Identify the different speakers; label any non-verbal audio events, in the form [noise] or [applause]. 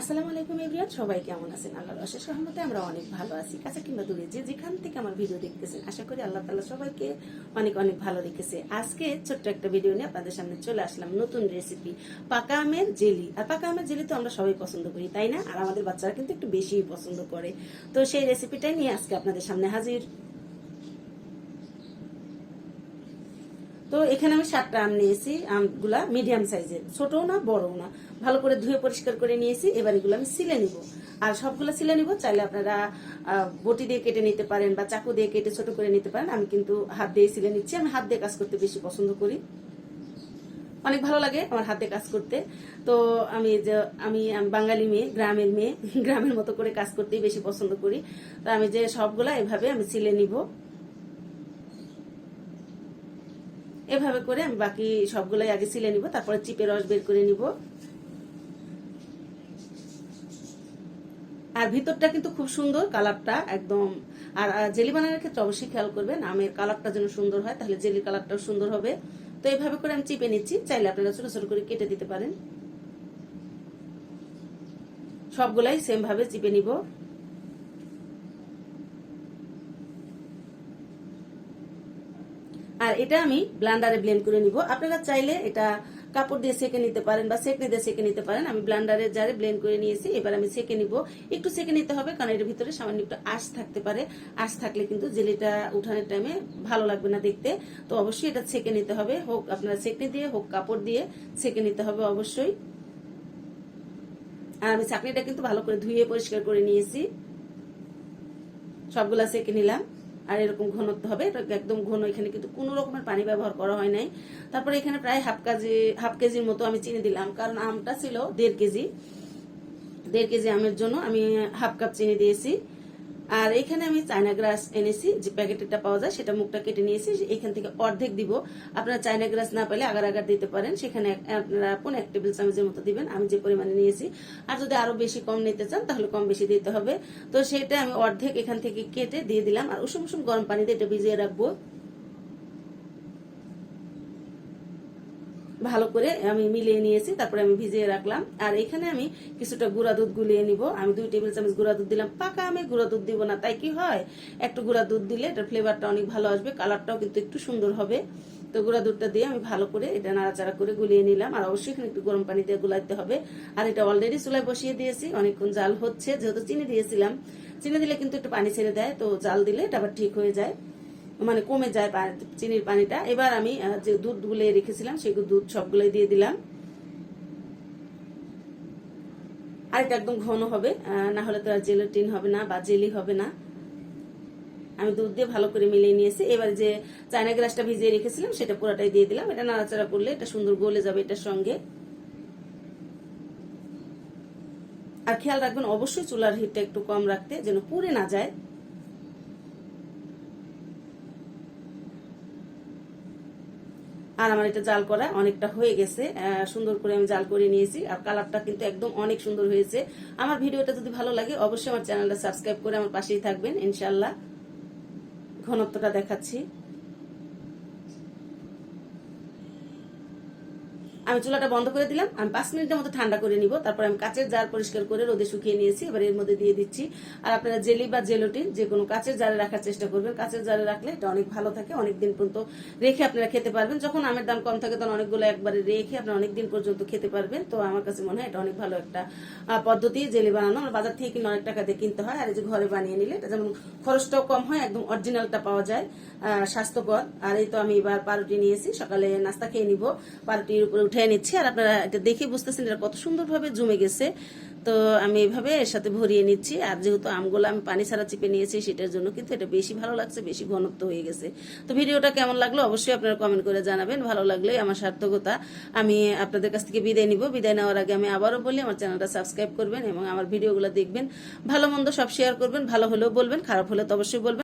Speaker 1: আসসালামু আলাইকুম এভরিয়ান সবাই কেমন আছেন? আল্লাহর অশেষ রহমতে আমরা অনেক ভালো আছি। কাছে কিংবা দূরে যে যেখান থেকে আমার ভিডিও দেখতেছেন, আশা করি আল্লাহ তাআলা সবাইকে অনেক অনেক ভালো রেখেছে। আজকে ছোট্ট একটা ভিডিও নিয়ে আপনাদের সামনে চলে আসলাম, নতুন রেসিপি পাকা আমের জেলি। আর পাকা আমের জেলি তো আমরা সবাই পছন্দ করি, তাই না? আর আমাদের বাচ্চারা কিন্তু একটু বেশি পছন্দ করে। তো সেই রেসিপিটাই নিয়ে আজকে আপনাদের সামনে হাজির। তো এখানে আমি সাতটা আম নিয়েছি, আমগুলা মিডিয়াম সাইজের ছোটও না, বড়ও না। ভালো করে ধুয়ে পরিষ্কার করে নিয়েছি, এবার এগুলো আমি সিলে নিব। আর সবগুলো সিলে নিব, চাইলে আপনারা বটি দিয়ে কেটে নিতে পারেন বা চাকু দিয়ে কেটে ছোট করে নিতে পারেন। আমি কিন্তু হাত দিয়ে সিলে নিচ্ছি। আমি হাত দিয়ে কাজ করতে বেশি পছন্দ করি। অনেক ভালো লাগে আমার হাতে কাজ করতে। তো আমি যে আমি, বাঙালি মেয়ে, গ্রামের মেয়ে, [laughs] গ্রামের মতো করে কাজ করতেই বেশি পছন্দ করি। তো আমি যে সবগুলা এভাবে আমি সিলে নিব। এভাবে করে আমি বাকি সবগুলাই আগে সিলে নিব, তারপরে চিপে রস বের করে নিব। আর ভিতরটা কিন্তু খুব সুন্দর কালারটা, একদম। আর জেলি বানানোর ক্ষেত্রে অবশ্যই খেয়াল করবেন, আমের কালারটা যেন সুন্দর হয়, তাহলে জেলির কালারটাও সুন্দর হবে। তো এইভাবে করে আমি চিপে নিচ্ছি, চাইলে আপনারা ছোট ছোট করে কেটে দিতে পারেন। সবগুলাই সেম ভাবে চিপে নিব। আর এটা আমি ব্লান্ডারে ব্লেন্ড করে নিব। আপনারা চাইলে এটা কাপড় দিয়ে সেকে নিতে পারেন বা সেকনি দিয়ে সেকে নিতে পারেন। আমি ব্লান্ডারে জারে ব্লেন্ড করে নিয়েছি, এবার আমি সেকে নিব। একটু সেকে নিতে হবে, কারণ এর ভিতরে সামান্য একটু আঁশ থাকতে পারে। আঁশ থাকলে কিন্তু জেলিটা উঠানোর টাইমে ভালো লাগবে না দেখতে। তো অবশ্যই এটা সেকে নিতে হবে। হোক আপনারা সেকনি দিয়ে, হোক কাপড় দিয়ে সেকে নিতে হবে অবশ্যই। আর আমি চাকনিটা কিন্তু ভালো করে ধুয়ে পরিষ্কার করে নিয়েছি। সবগুলা সেকে নিলাম। আর এরকম ঘনত্ব হবে। একদম ঘন, এখানে কিন্তু কোনো রকমের পানি ব্যবহার করা হয় নাই। তারপরে এখানে প্রায় হাফ কেজি, হাফ কেজির মতো আমি চিনি দিলাম, কারণ আমটা ছিল দেড় কেজি। দেড় কেজি আমের জন্য আমি হাফ কাপ চিনি দিয়েছি। আর এখানে আমি চায়না গ্রাস এনেছি, যে প্যাকেটেরটা পাওয়া যায় সেটা মুখটা কেটে নিয়েছি এখান থেকে অর্ধেক দিব। আপনারা চায়না গ্রাস না পেলে আগার আগার দিতে পারেন। সেখানে আপনারা পনেরো এক টেবিল চামচের মতো দিবেন। আমি যে পরিমাণে নিয়েছি। আর যদি আরও বেশি কম নিতে চান, তাহলে কম বেশি দিতে হবে। তো সেটা আমি অর্ধেক এখান থেকে কেটে দিয়ে দিলাম। আর উষুম উষুম গরম পানিতে এটা ভিজিয়ে রাখব। ভালো করে আমি মিলিয়ে নিয়েছি, তারপরে আমি ভিজিয়ে রাখলাম। আর এখানে আমি কিছুটা গুঁড়া দুধ গুলিয়ে নিব। আমি দুই টেবিল চামচ গুঁড়া দুধ দিলাম। পাকা আমি গুঁড়া দুধ দিব না। তাই কি হয়? একটু গুঁড়া দুধ দিলে এটার ফ্লেভারটা অনেক ভালো আসবে কালারটাও কিন্তু একটু সুন্দর হবে। তো গুঁড়া দুধটা দিয়ে আমি ভালো করে এটা নাড়াচাড়া করে গুলিয়ে নিলাম। আর অবশ্যই এখানে একটু গরম পানি দিয়ে গুলাইতে হবে। আর এটা অলরেডি চুলায় বসিয়ে দিয়েছি। অনেকক্ষণ জাল হচ্ছে। যেহেতু চিনি দিয়েছিলাম, চিনি দিলে কিন্তু একটু পানি ছেড়ে দেয়। তো জাল দিলে এটা আবার ঠিক হয়ে যায়। মানে কমে যায় চিনির পানিটা। এবার আমি যে দুধ গুলে রেখেছিলাম, সেই দুধ সবগুলোই দিয়ে দিলাম। আর এটা একদম ঘন হবে না হলে তো আর জেলাটিন হবে না বা জেলি হবে না। আমি দুধ দিয়ে ভালো করে মিলিয়ে নিয়েছি। এবার যে চায়না গ্লাসটা ভিজিয়ে রেখেছিলাম, সেটা পুরোটাই দিয়ে দিলাম। এটা নাড়াচাড়া করলে এটা সুন্দর গলে যাবে এটার সঙ্গে। আর খেয়াল রাখবেন, অবশ্যই চুলার হিটটা একটু কম রাখতে, যেন পুড়ে না যায়। আর আমার এটা জাল করা অনেকটা হয়ে গেছে সুন্দর করে আমি জাল করে নিয়েছি আর কালারটা কিন্তু একদম অনেক সুন্দর হয়েছে। আমার ভিডিওটা যদি ভালো লাগে, অবশ্যই আমার চ্যানেলটা সাবস্ক্রাইব করে আমার পাশেই থাকবেন। ইনশাল্লাহ ঘনত্বটা দেখাচ্ছি। আমি চুলাটা বন্ধ করে দিলাম। আমি পাঁচ মিনিটের মতো ঠান্ডা করে নিব। তারপর আমি কাঁচের জার পরিষ্কার করে রোদে শুকিয়ে নিয়েছি। এবার এর মধ্যে দিয়ে দিচ্ছি। আর আপনারা জেলি বা জেলোটিন, যে কোনো কাঁচের জারে রাখার চেষ্টা করবেন। কাঁচের জারে রাখলে এটা অনেক ভালো থাকে। অনেক দিন পর্যন্ত রেখে আপনারা খেতে পারবেন। যখন আমের দাম কম থাকে, তখন অনেকগুলো একবারে রেখে আপনারা অনেক দিন পর্যন্ত খেতে পারবেন। তো আমার কাছে মনে হয় এটা অনেক ভালো একটা পদ্ধতি, জেলি বানানো। আমার বাজার থেকে কিনে অনেক টাকা দিয়ে কিনতে হয়। আর এই যে ঘরে বানিয়ে নিলে এটা যেমন খরচটাও কম হয়, একদম অরিজিনালটা পাওয়া যায় স্বাস্থ্যকর। আর এই তো আমি এবার পাউরুটি নিয়েছি। সকালে নাস্তা খেয়ে নিব। পাউরুটির উপরে উঠে নিচ্ছি। আর আপনারা এটা দেখে বুঝতেছেন এটা কত সুন্দরভাবে জমে গেছে। তো আমি এভাবে এর সাথে ভরিয়ে নিচ্ছি। আর যেহেতু আমগুলো আমি পানি ছাড়া চিপে নিয়েছি, সেটার জন্য কিন্তু এটা বেশি ভালো লাগছে, বেশি ঘনত্ব হয়ে গেছে। তো ভিডিওটা কেমন লাগল অবশ্যই আপনারা কমেন্ট করে জানাবেন। ভালো লাগলে আমার সার্থকতা। আমি আপনাদের কাছ থেকে বিদায় নিব। বিদায় নেওয়ার আগে আমি আবারও বলি, আমার চ্যানেলটা সাবস্ক্রাইব করবেন এবং আমার ভিডিওগুলো দেখবেন। ভালো মন্দ সব শেয়ার করবেন, ভালো হলেও বলবেন, খারাপ হলে তো অবশ্যই বলবেন।